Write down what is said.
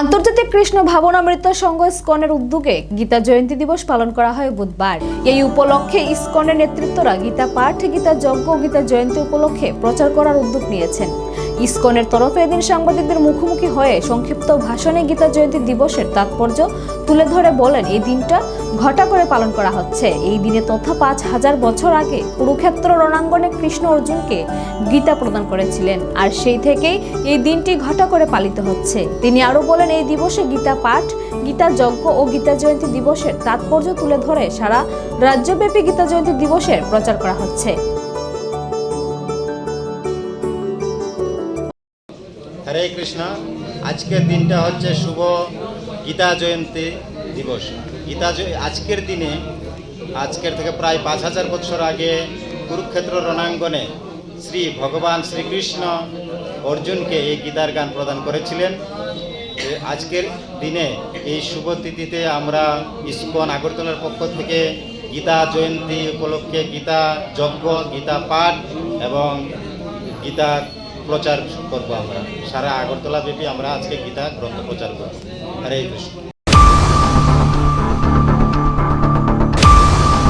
আন্তর্জাতিক কৃষ্ণ ভাবনামৃত সংঘ ইস্কনের উদ্যোগে গীতা জয়ন্তী দিবস পালন করা হয় বুধবার। এই উপলক্ষে ইস্কনের নেতৃত্বরা গীতা পাঠ, গীতা যজ্ঞ, গীতা জয়ন্তী উপলক্ষে প্রচার করার উদ্যোগ নিয়েছেন। ইস্কনের তরফে এদিন সাংবাদিকদের মুখোমুখি হয়ে সংক্ষিপ্ত ভাষণে গীতা জয়ন্তী দিবসের তাৎপর্য তুলে ধরে বলেন, এই দিনটা ঘটা করে পালন করা হচ্ছে। এই দিনে তথা পাঁচ হাজার বছর আগে কুরুক্ষেত্র রণাঙ্গনে কৃষ্ণ অর্জুনকে গীতা প্রদান করেছিলেন আর সেই থেকেই এই দিনটি ঘটা করে পালিত হচ্ছে। তিনি আরও বলেন, এই দিবসে গীতা পাঠ, গীতা যজ্ঞ ও গীতা জয়ন্তী দিবসের তাৎপর্য তুলে ধরে সারা রাজ্যব্যাপী গীতা জয়ন্তী দিবসের প্রচার করা হচ্ছে। হরে কৃষ্ণ। আজকের দিনটা হচ্ছে শুভ গীতা জয়ন্তী দিবস। গীতা আজকের দিনে, আজকের থেকে প্রায় পাঁচ হাজার বছর আগে কুরুক্ষেত্র রণাঙ্গনে শ্রী ভগবান শ্রীকৃষ্ণ অর্জুনকে এই গীতার গান প্রদান করেছিলেন। আজকের দিনে এই শুভ তিথিতে আমরা ইস্কন আগরতলার পক্ষ থেকে গীতা জয়ন্তী উপলক্ষে গীতা যজ্ঞ, গীতা পাঠ এবং গীতা প্রচার করব আমরা। সারা আগরতলা ব্যাপী আমরা আজকে গীতা গ্রন্থ প্রচার করব। হরে কৃষ্ণ।